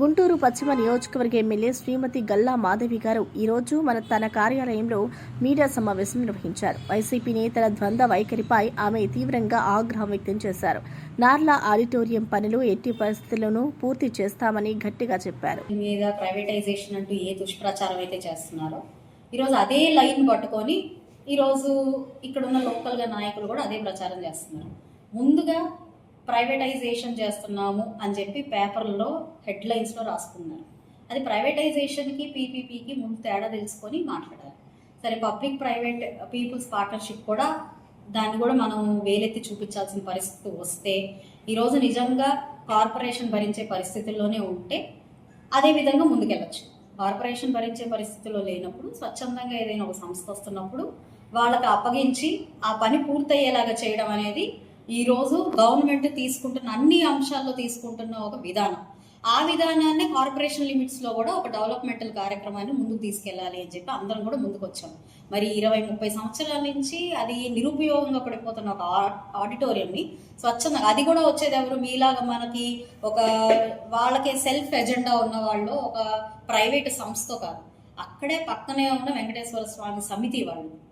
గుంటూరు పశ్చిమ నియోజకవర్గ ఎమ్మెల్యే శ్రీమతి గల్లా మాధవి గారు ఈరోజు మన తన కార్యాలయంలో మీడియా సమావేశం నిర్వహించారు. వైసీపీ నేతల ద్వంద్వ వైఖరిపై ఆమె తీవ్రంగా ఆగ్రహం వ్యక్తం చేశారు. నార్లా ఆడిటోరియం పనులు ఎట్టి పరిస్థితుల్లోనూ పూర్తి చేస్తామని గట్టిగా చెప్పారు. మీద ప్రైవేటైజేషన్ అంటూ ఏ దుష్ప్రచారం అయితే చేస్తున్నారో ఈరోజు అదే లైన్ పట్టుకొని ఈరోజు ఇక్కడున్న లోకల్గా నాయకులు కూడా అదే ప్రచారం చేస్తున్నారు. ముందుగా ప్రైవేటైజేషన్ చేస్తున్నాము అని చెప్పి పేపర్లో హెడ్లైన్స్లో రాసుకున్నారు. అది ప్రైవేటైజేషన్కి పీపీపీకి ముందు తేడా తెలుసుకొని మాట్లాడాలి. సరే పబ్లిక్ ప్రైవేట్ పీపుల్స్ పార్ట్నర్షిప్ కూడా దాన్ని కూడా మనం వేలెత్తి చూపించాల్సిన పరిస్థితి వస్తే ఈరోజు నిజంగా కార్పొరేషన్ భరించే పరిస్థితుల్లోనే ఉంటే అదే విధంగా ముందుకెళ్ళచ్చు. కార్పొరేషన్ భరించే పరిస్థితిలో లేనప్పుడు స్వచ్ఛందంగా ఏదైనా ఒక సంస్థ వస్తున్నప్పుడు వాళ్ళకి అప్పగించి ఆ పని పూర్తయ్యేలాగా చేయడం అనేది ఈరోజు గవర్నమెంట్ తీసుకుంటున్న అన్ని అంశాల్లో తీసుకుంటున్న ఒక విధానం. ఆ విధానాన్ని కార్పొరేషన్ లిమిట్స్లో కూడా ఒక డెవలప్మెంటల్ కార్యక్రమాన్ని ముందుకు తీసుకెళ్ళాలి అని చెప్పి అందరం కూడా ముందుకు వచ్చాం. మరి ఇరవై ముప్పై సంవత్సరాల నుంచి అది నిరుపయోగంగా పడిపోతున్న ఒక ఆడిటోరియంని స్వచ్ఛందంగా అది కూడా వచ్చేది ఎవరు? మీలాగా మనకి ఒక వాళ్ళకి సెల్ఫ్ ఎజెండా ఉన్న వాళ్ళు ఒక ప్రైవేట్ సంస్థ కాదు. అక్కడే పక్కనే ఉన్న వెంకటేశ్వర స్వామి సమితి వాళ్ళు.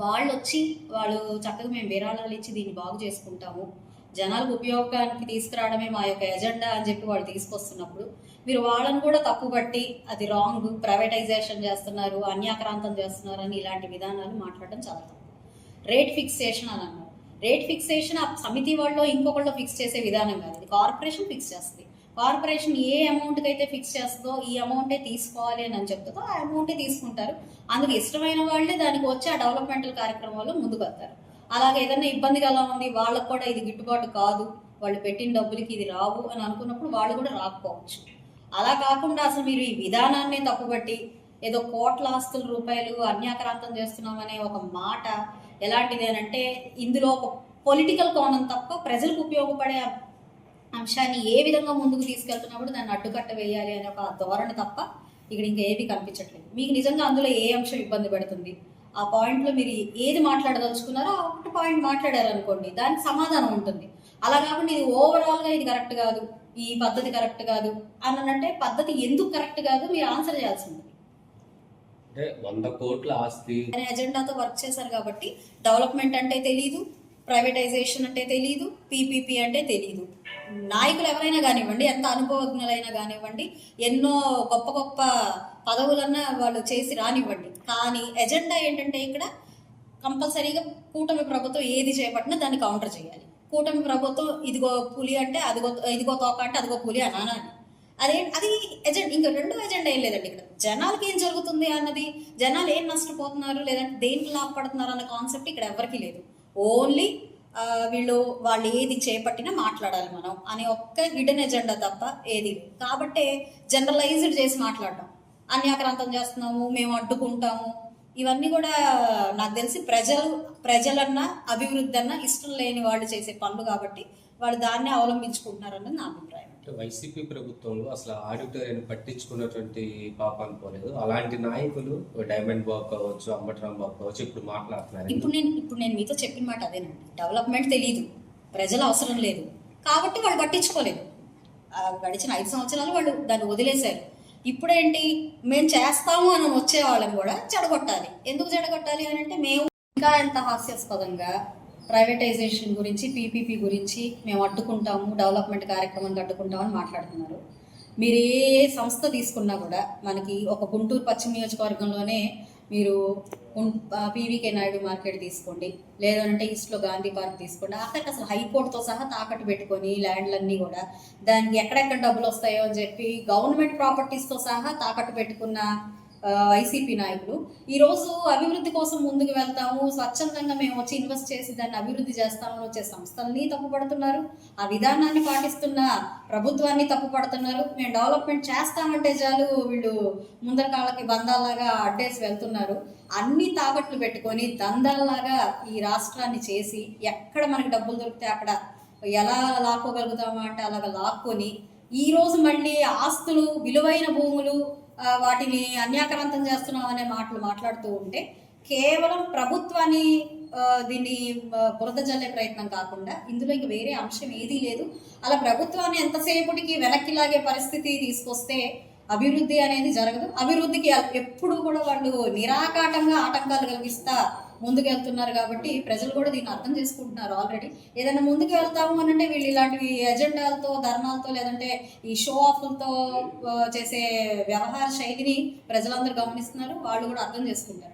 వాళ్ళు వచ్చి వాళ్ళు చక్కగా మేము విరాళాలు ఇచ్చి దీన్ని బాగు చేసుకుంటాము. జనాలకు ఉపయోగానికి తీసుకురావడమే మా యొక్క ఎజెండా అని చెప్పి వాళ్ళు తీసుకొస్తున్నప్పుడు మీరు వాళ్ళని కూడా తప్పు పట్టి అది రాంగ్ ప్రైవేటైజేషన్ చేస్తున్నారు అన్యాక్రాంతం చేస్తున్నారు అని ఇలాంటి విధానాలు మాట్లాడడం చాలా తప్పు. రేట్ ఫిక్సేషన్ అని అన్నారు. రేట్ ఫిక్సేషన్ ఆ సమితి వాళ్ళు ఇంకొకళ్ళు ఫిక్స్ చేసే విధానం కాదు. ఇది కార్పొరేషన్ ఫిక్స్ చేస్తుంది. కార్పొరేషన్ ఏ అమౌంట్కి అయితే ఫిక్స్ చేస్తుందో ఈ అమౌంటే తీసుకోవాలి అని చెప్తుందో ఆ అమౌంటే తీసుకుంటారు. అందుకు ఇష్టమైన వాళ్ళే దానికి వచ్చి ఆ డెవలప్మెంటల్ కార్యక్రమాల్లో ముందుకు వస్తారు అలాగే ఏదైనా ఇబ్బందిగా ఎలా ఉంది? వాళ్ళకు కూడా ఇది గిట్టుబాటు కాదు. వాళ్ళు పెట్టిన డబ్బులకి ఇది రావు అని అనుకున్నప్పుడు వాళ్ళు కూడా రాకపోవచ్చు. అలా కాకుండా అసలు మీరు ఈ విధానాన్ని తప్పుబట్టి ఏదో కోట్ల ఆస్తుల రూపాయలు అన్యాక్రాంతం చేస్తున్నామనే ఒక మాట ఎలాంటిది అని అంటే ఇందులో ఒక పొలిటికల్ కోణం తప్ప ప్రజలకు ఉపయోగపడే అంశాన్ని ఏ విధంగా ముందుకు తీసుకెళ్తున్నప్పుడు దాన్ని అడ్డుకట్ట వేయాలి అనే ఒక ధోరణి తప్ప ఇక్కడ ఇంకా ఏవి కనిపించట్లేదు. మీకు నిజంగా అందులో ఏ అంశం ఇబ్బంది పెడుతుంది? ఆ పాయింట్లో మీరు ఏది మాట్లాడదలుచుకున్నారో ఆ ఒకటి పాయింట్ మాట్లాడారు అనుకోండి దానికి సమాధానం ఉంటుంది. అలా కాకుండా ఇది ఓవరాల్గా ఇది కరెక్ట్ కాదు ఈ పద్ధతి కరెక్ట్ కాదు అని అంటే పద్ధతి ఎందుకు కరెక్ట్ కాదు మీరు ఆన్సర్ చేయాల్సి ఉంటుంది. అంటే వంద కోట్ల ఆస్తి అనే ఎజెండాతో వర్క్ చేశారు కాబట్టి డెవలప్మెంట్ అంటే తెలియదు ప్రైవేటైజేషన్ అంటే తెలియదు పీపీపీ అంటే తెలియదు నాయకులు ఎవరైనా కానివ్వండి ఎంత అనుభవజ్ఞులైనా కానివ్వండి ఎన్నో గొప్ప గొప్ప పదవులన్నా వాళ్ళు చేసి రానివ్వండి. కానీ ఎజెండా ఏంటంటే ఇక్కడ కంపల్సరీగా కూటమి ప్రభుత్వం ఏది చేపట్టినా దాన్ని కౌంటర్ చేయాలి. కూటమి ప్రభుత్వం ఇదిగో పులి అంటే అదిగో ఇదిగో తోక అంటే అదిగో పులి అనాలి. అదే అది ఎజెండా ఇంకా రెండో ఎజెండా ఏం లేదండి ఇక్కడ. జనాలకి ఏం జరుగుతుంది అన్నది జనాలు ఏం నష్టపోతున్నారు లేదంటే దేనికి లాభపడుతున్నారు అన్న కాన్సెప్ట్ ఇక్కడ ఎవరికీ లేదు. ఓన్లీ వీళ్ళు వాళ్ళు ఏది చేపట్టినా మాట్లాడాలి మనం అనే ఒక్క హిడెన్ ఎజెండా తప్ప ఏది కాబట్టి జనరలైజ్డ్ చేసి మాట్లాడటం. అన్యాక్రాంతం చేస్తున్నాము మేము అడ్డుకుంటాము. ఇవన్నీ కూడా నాకు తెలిసి ప్రజలు ప్రజలన్నా అభివృద్ధి అన్నా ఇష్టం లేని వాళ్ళు చేసే పనులు కాబట్టి వాళ్ళు దాన్ని అవలంబించుకుంటున్నారన్నది నా అభిప్రాయం. అంటే వైసీపీ ప్రభుత్వంలో అసలు ఆడిటోరియం పట్టించుకున్నటువంటి పాపాలు పోలేదు. అలాంటి నాయకులు డైమండ్ బాబు కావచ్చు అంబటరామ్ బాబు కావచ్చు ఇప్పుడు మాట్లాడుతున్నారు. ఇప్పుడు నేను ఇప్పుడు నేను మీతో చెప్పిన మాట అదేనండి. డెవలప్మెంట్ తెలియదు ప్రజల అవసరం లేదు. కాబట్టి వాళ్ళు పట్టించుకోలేదు. గడిచిన ఐదు సంవత్సరాలు వాళ్ళు దాన్ని వదిలేశారు. ఇప్పుడేంటి? మేము చేస్తాము అని వచ్చే వాళ్ళని కూడా చెడగొట్టాలి. ఎందుకు చెడగొట్టాలి అని అంటే మేము ఇంకా ఎంత హాస్యాస్పదంగా ప్రైవేటైజేషన్ గురించి పీపీపీ గురించి మేము అడ్డుకుంటాము డెవలప్మెంట్ కార్యక్రమానికి అడ్డుకుంటామని మాట్లాడుతున్నారు. మీరు ఏ సంస్థ తీసుకున్నా కూడా మనకి ఒక గుంటూరు పశ్చిమ నియోజకవర్గంలోనే మీరు పీవీకే నాయుడు మార్కెట్ తీసుకోండి లేదంటే ఈస్ట్లో గాంధీ పార్క్ తీసుకోండి అక్కడికి అసలు హైకోర్టుతో సహా తాకట్టు పెట్టుకొని ల్యాండ్లన్నీ కూడా దానికి ఎక్కడెక్కడ డబ్బులు వస్తాయో అని చెప్పి గవర్నమెంట్ ప్రాపర్టీస్తో సహా తాకట్టు పెట్టుకున్న వైసీపీ నాయకులు. ఈరోజు అభివృద్ధి కోసం ముందుకు వెళ్తాము స్వచ్ఛందంగా మేము వచ్చి ఇన్వెస్ట్ చేసి దాన్ని అభివృద్ధి చేస్తామని వచ్చే సంస్థల్ని తప్పుపడుతున్నారు. ఆ విధానాన్ని పాటిస్తున్న ప్రభుత్వాన్ని తప్పుపడుతున్నారు. మేము డెవలప్మెంట్ చేస్తామంటే చాలు వీళ్ళు ముందర కాళ్ళకి బంధాల్లాగా అడ్డేసి వెళ్తున్నారు. అన్ని తాకట్లు పెట్టుకొని దందాల్లాగా ఈ రాష్ట్రాన్ని చేసి ఎక్కడ మనకి డబ్బులు దొరికితే అక్కడ ఎలా లాక్కోగలుగుతామా అంటే అలాగ లాక్కొని ఈ రోజు మళ్ళీ ఆస్తులు విలువైన భూములు వాటిని అన్యాక్రాంతం చేస్తున్నాం అనే మాటలు మాట్లాడుతూ ఉంటే కేవలం ప్రభుత్వాన్ని దీన్ని బురద జల్లే ప్రయత్నం కాకుండా ఇందులో ఇంక వేరే అంశం ఏదీ లేదు. అలా ప్రభుత్వాన్ని ఎంతసేపటికి వెనక్కి లాగే పరిస్థితి తీసుకొస్తే అభివృద్ధి అనేది జరగదు. అభివృద్ధికి ఎప్పుడు కూడా వాళ్ళు నిరాకాటంగా ఆటంకాలు కలిగిస్తా ముందుకెళ్తున్నారు కాబట్టి ప్రజలు కూడా దీన్ని అర్థం చేసుకుంటున్నారు ఆల్రెడీ ఏదైనా ముందుకు వెళ్తాము అని అంటే వీళ్ళు ఇలాంటివి ఎజెండాలతో ధర్నాలతో లేదంటే ఈ షో ఆఫ్లతో చేసే వ్యవహార శైలిని ప్రజలందరూ గమనిస్తున్నారు. వాళ్ళు కూడా అర్థం చేసుకుంటారు.